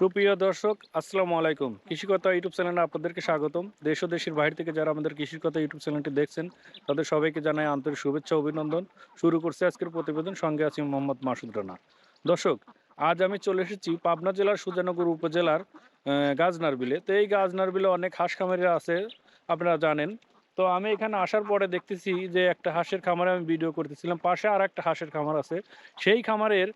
সুপ্রিয় দর্শক, আসসালামু আলাইকুম। কৃষিকতা ইউটিউব চ্যানেলে আপনাদেরকে স্বাগতম। দেশ ও দেশের বাইরে থেকে যারা আমাদের কৃষিকতা ইউটিউব চ্যানেলটি দেখছেন, তাদের সবাইকে জানাই আন্তরিক শুভেচ্ছা, অভিনন্দন। শুরু করছে আজকের প্রতিবেদন। সঙ্গে আছি মোহাম্মদ মাসুদ রানা। দর্শক, আজ আমি চলে এসেছি পাবনা জেলার সুজানগর উপজেলার গাজনার বিলে। তো এই গাজনার বিলে অনেক হাঁস খামারিরা আছে, আপনারা জানেন। তো আমি এখানে আসার পরে দেখতেছি যে একটা হাঁসের খামারে আমি ভিডিও করতেছিলাম। পাশে আর একটা হাঁসের খামার আছে। সেই খামারের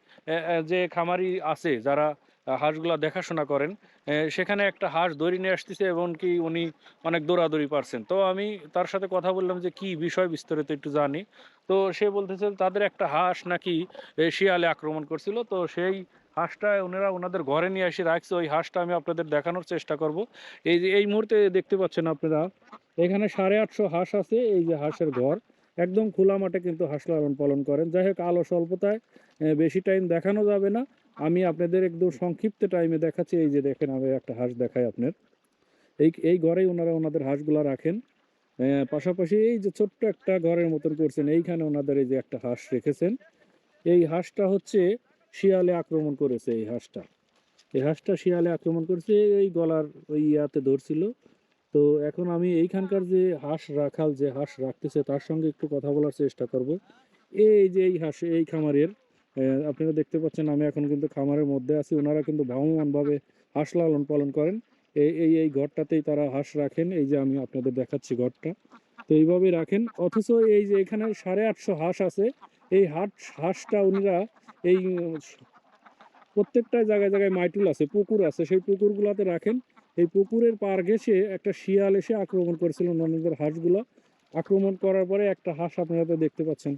যে খামারি আছে, যারা হাঁসগুলা দেখাশোনা করেন। সেখানে একটা হাঁস দড়ি নিয়ে আসতেছে এবং কি উনি অনেক দৌড়াদৌড়ি পারছেন। তো আমি তার সাথে কথা বললাম যে কি বিষয় বিস্তারিত একটু জানি। তো সে বলতেছে তাদের একটা হাঁস নাকি শিয়ালে আক্রমণ করছিল। তো সেই হাঁসটা ওনারা ওনাদের ঘরে নিয়ে এসে রাখছে। ওই হাঁসটা আমি আপনাদের দেখানোর চেষ্টা করব। এই যে, এই মুহূর্তে দেখতে পাচ্ছেন আপনারা, এখানে সাড়ে আটশো হাঁস আছে। এই যে হাঁসের ঘর, একদম খোলা মাঠে কিন্তু হাঁস লালন পালন করেন। যাই হোক আলো স্বল্পতায় বেশি টাইম দেখানো যাবে না। আমি আপনাদের একদম সংক্ষিপ্ত টাইমে দেখাচ্ছি। এই যে দেখেন, আমি একটা হাঁস দেখাই আপনার। এই এই ঘরেই ওনারা ওনাদের হাঁসগুলা রাখেন। পাশাপাশি এই যে ছোট্ট একটা ঘরের মতন করছেন, এইখানে ওনাদের এই যে একটা হাঁস রেখেছেন। এই হাঁসটা হচ্ছে শিয়ালে আক্রমণ করেছে, এই হাঁসটা। এই হাঁসটা শিয়ালে আক্রমণ করেছে, এই গলার ওই ইয়াতে ধরছিল। তো এখন আমি এইখানকার যে হাঁস রাখাল যে হাঁস রাখতেছে, তার সঙ্গে একটু কথা বলার চেষ্টা করব। এই যে এই হাঁস, এই খামারের আপনারা দেখতে পাচ্ছেন আমি এখন কিন্তু খামারের মধ্যে আছি। ওনারা কিন্তু ভ্রাম্যমানভাবে হাঁস লালন পালন করেন। এই এই এই ঘরটাতেই তারা হাঁস রাখেন। এই যে আমি আপনাদের দেখাচ্ছি ঘরটা। তো এইভাবেই রাখেন। অথচ এই যে এখানে সাড়ে আটশো হাঁস আছে। এই হাঁস হাঁসটা উনিরা এই, প্রত্যেকটা জায়গায় জায়গায় মাইটুল আছে, পুকুর আছে। সেই পুকুরগুলোতে রাখেন। এই পুকুরের পার ঘেসে একটা শিয়াল এসে আক্রমণ করেছিল ননদের হাঁসগুলো। আক্রমণ করার পরে একটা হাঁস আপনারা তো দেখতে পাচ্ছেন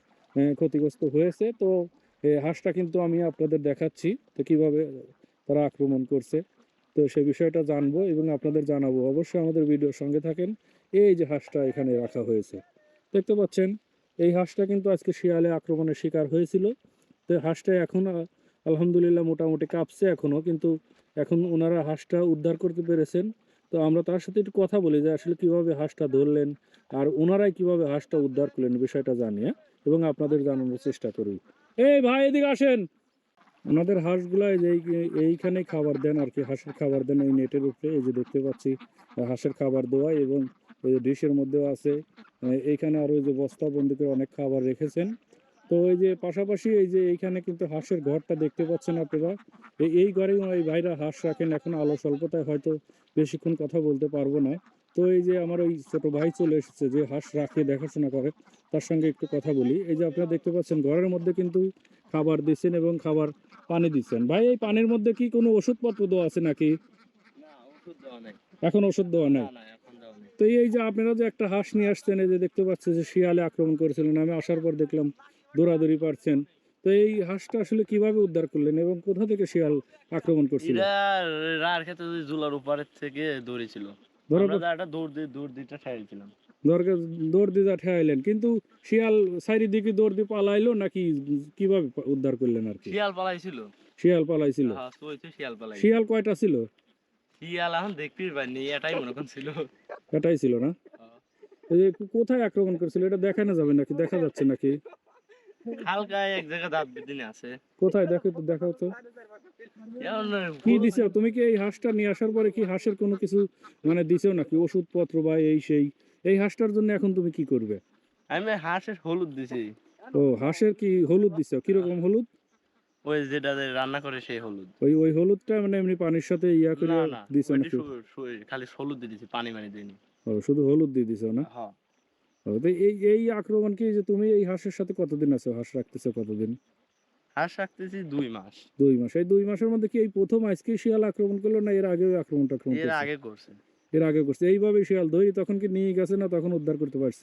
ক্ষতিগ্রস্ত হয়েছে। তো হাঁসটা কিন্তু আমি আপনাদের দেখাচ্ছি তো কীভাবে তারা আক্রমণ করছে। তো সে বিষয়টা জানব এবং আপনাদের জানাব। অবশ্যই আমাদের ভিডিওর সঙ্গে থাকেন। এই যে হাঁসটা এখানে রাখা হয়েছে। দেখতে পাচ্ছেন, এই হাঁসটা কিন্তু আজকে শিয়ালে আক্রমণের শিকার হয়েছিল। তো হাঁসটা এখন আলহামদুলিল্লাহ মোটামুটি কাঁপছে এখনও। কিন্তু এখন ওনারা হাঁসটা উদ্ধার করতে পেরেছেন। তো আমরা তার সাথে একটু কথা বলি যে আসলে কীভাবে হাঁসটা ধরলেন আর ওনারাই কীভাবে হাঁসটা উদ্ধার করলেন বিষয়টা জানিয়ে এবং আপনাদের জানানোর চেষ্টা করি। এই ভাই, এদিকে আসেন। ওনাদের হাঁসগুলা এই যে এই- এইখানে খাবার দেন আর কি, হাঁসের খাবার দেন এই নেটের উপরে, এই যে দেখতে পাচ্ছি, হাঁসের খাবার দেওয়া এবং ডিশের মধ্যেও আছে। এইখানে আরও এই যে বস্তা বন্দি করে অনেক খাবার রেখেছেন। তো এই যে পাশাপাশি এই যে এইখানে কিন্তু হাঁসের ঘরটা দেখতে পাচ্ছেন আপনারা। এই ঘরেও এই ভাইরা হাঁস রাখেন এখন আলো স্বল্পতায় হয়তো বেশিক্ষণ কথা বলতে পারব না। তো এই যে আমার ওই ছোট ভাই চলে এসেছে যে হাঁস রাখে দেখাশোনা করে তার সঙ্গে একটু কথা বলি। এই যে আপনারা দেখতে পাচ্ছেন ঘরের মধ্যে কিন্তু খাবার দিচ্ছেন এবং খাবার পানি দিচ্ছেন। ভাই এই পানির মধ্যে কি কোনো ওষুধপত্র দেওয়া আছে নাকি? এখন ওষুধ দেওয়া নেই? তো এই যে আপনারা যে একটা হাঁস নিয়ে আসছেন এই যে দেখতে পাচ্ছেন যে শিয়ালে আক্রমণ করেছিলেন আমি আসার পর দেখলাম দৌড়াদৌড়ি পারছেন। তো এই হাঁসটা আসলে কীভাবে উদ্ধার করলেন এবং কোথা থেকে শিয়াল আক্রমণ করছিল? রার যদি জুলার উপরের থেকে দৌড়েছিল। আমরা দৌড় দিয়ে দৌড় দিতে ঠেলছিলাম দরকার দৌড় দিয়ে ঠেয়াইলেন কিন্তু শিয়াল চারিদিকে দৌড় দিয়ে পালাইলো নাকি কীভাবে উদ্ধার করলেন আর কি? শিয়াল পালাইছিল। শিয়াল পালাইছিল। হ্যাঁ শিয়াল পালাই শিয়াল কয়টা ছিল? শিয়াল এখন দেখতেই পাইনি এটাই মনে ছিল। এটাই ছিল না? হ্যাঁ। কোথায় আক্রমণ করেছিল এটা দেখানো যাবে নাকি? দেখা যাচ্ছে নাকি? হালকা এক জায়গায় দাঁত দিনে আছে। কোথায়? দেখো তো দেখাও তো। কি দিছো? তুমি কি এই হাঁসটা নিয়ে আসার পরে কি হাঁসের কোনো কিছু মানে দিছো নাকি? ওষুধপত্র বা এই সেই? এই হাঁসটার জন্য এখন তুমি কি করবে? আমি হাঁসের হলুদ দিছি। ও হাঁসের কি হলুদ দিছো? কীরকম হলুদ? ওই যেটা রান্না করে সেই হলুদ। ওই ওই হলুদটা মানে এমনি পানির সাথে ইয়া করে দিছো নাকি? খালি হলুদ দিয়ে দিছি পানি মানি দিইনি। ও শুধু হলুদ দিয়ে দিছো না? হ্যাঁ। তো এই এই আক্রমণ কি যে তুমি এই হাঁসের সাথে কতদিন আছো? হাঁস রাখতেছো কতদিন? হাঁস রাখতেছি দুই মাস। দুই মাস। এই দুই মাসের মধ্যে কি এই প্রথম আজকে শিয়াল আক্রমণ করল না এর আগেও আক্রমণ টাক্রমণ এর আগে করছে। এর আগে করছে। এইভাবে শিয়াল ধরি তখন কি নিয়ে গেছে না তখন উদ্ধার করতে পারছ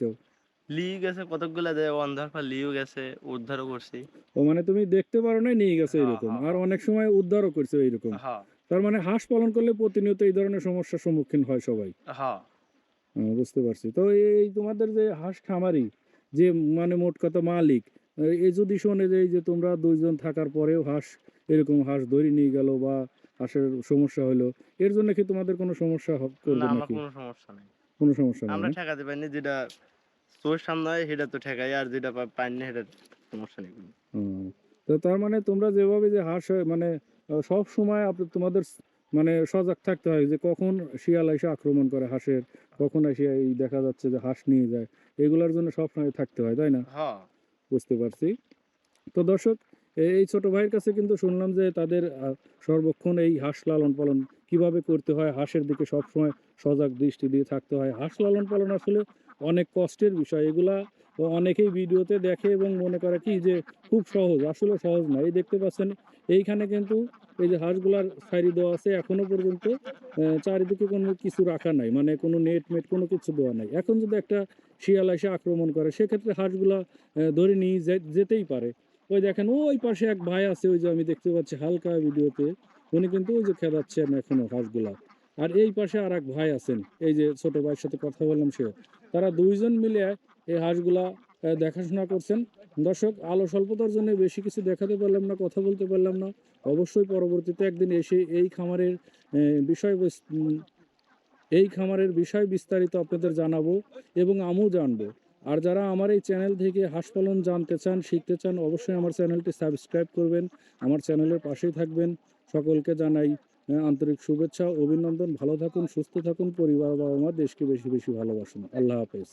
লিউ গেছে কতকগুলা দেয় অন্ধার পর গেছে উদ্ধারও করছি। ও মানে তুমি দেখতে পারো না নিয়ে গেছে হ্যাঁ, এরকম হ্যাঁ। আর অনেক সময় উদ্ধারও করছে এইরকম। হ্যাঁ। তার মানে হাঁস পালন করলে প্রতিনিয়ত এই ধরনের সমস্যার সম্মুখীন হয় সবাই। হ্যাঁ হ্যাঁ, বুঝতে পারছি। তো এই তোমাদের যে হাঁস খামারি যে মানে মোট কথা মালিক এই যদি শোনে যে যে তোমরা দুইজন থাকার পরেও হাঁস এরকম হাঁস ধরে নিয়ে গেল বা হাঁসের সমস্যা হলো এর জন্য কি তোমাদের কোনো সমস্যা করবে নাকি? কোনো সমস্যা নেই। কোনো সমস্যা আমরা নেই ঠেকাতে পারিনি যেটা চোর সামনে হয় সেটা তো ঠেকাই আর যেটা পাইনি সেটা সমস্যা নেই তো তার মানে তোমরা যেভাবে যে হাঁস মানে সব সময় তোমাদের মানে সজাগ থাকতে হয় যে কখন শিয়াল এসে আক্রমণ করে হাঁসের কখন এসে এই দেখা যাচ্ছে যে হাঁস নিয়ে যায়। এগুলোর জন্য সবসময় থাকতে হয় তাই না? হ্যাঁ। বুঝতে পারছি। তো দর্শক এই ছোট ভাইয়ের কাছে কিন্তু শুনলাম যে তাদের সর্বক্ষণ এই হাঁস লালন পালন কীভাবে করতে হয় হাঁসের দিকে সবসময় সজাগ দৃষ্টি দিয়ে থাকতে হয়। হাঁস লালন পালন আসলে অনেক কষ্টের বিষয়। এগুলা অনেকেই ভিডিওতে দেখে এবং মনে করে কি যে খুব সহজ, আসলে সহজ না। এই দেখতে পাচ্ছেন, এইখানে কিন্তু এই যে হাঁসগুলার সাইরি দেওয়া আছে, এখনও পর্যন্ত চারিদিকে কোনো কিছু রাখা নাই মানে কোনো নেট মেট কোনো কিছু দেওয়া নাই। এখন যদি একটা শিয়াল এসে আক্রমণ করে, সেক্ষেত্রে হাঁসগুলা ধরে নিয়ে যেতেই পারে। ওই দেখেন, ওই পাশে এক ভাই আছে, ওই যে আমি দেখতে পাচ্ছি হালকা ভিডিওতে, উনি কিন্তু ওই যে খেলাচ্ছেন এখনও হাঁসগুলা। আর এই পাশে আর এক ভাই আছেন, এই যে ছোট ভাইয়ের সাথে কথা বললাম সে তারা দুইজন মিলে এই হাঁসগুলা দেখাশোনা করছেন। দর্শক, আলো স্বল্পতার জন্য বেশি কিছু দেখাতে পারলাম না, কথা বলতে পারলাম না। অবশ্যই পরবর্তীতে একদিন এসে এই খামারের বিষয় এই খামারের বিষয় বিস্তারিত আপনাদের জানাব এবং আমিও জানব। আর যারা আমার এই চ্যানেল থেকে হাঁস পালন জানতে চান, শিখতে চান, অবশ্যই আমার চ্যানেলটি সাবস্ক্রাইব করবেন, আমার চ্যানেলের পাশেই থাকবেন। সকলকে জানাই আন্তরিক শুভেচ্ছা, অভিনন্দন, ভালো থাকুন, সুস্থ থাকুন, পরিবার বাবা মা দেশকে বেশি বেশি ভালোবাসুন। আল্লাহ হাফেজ।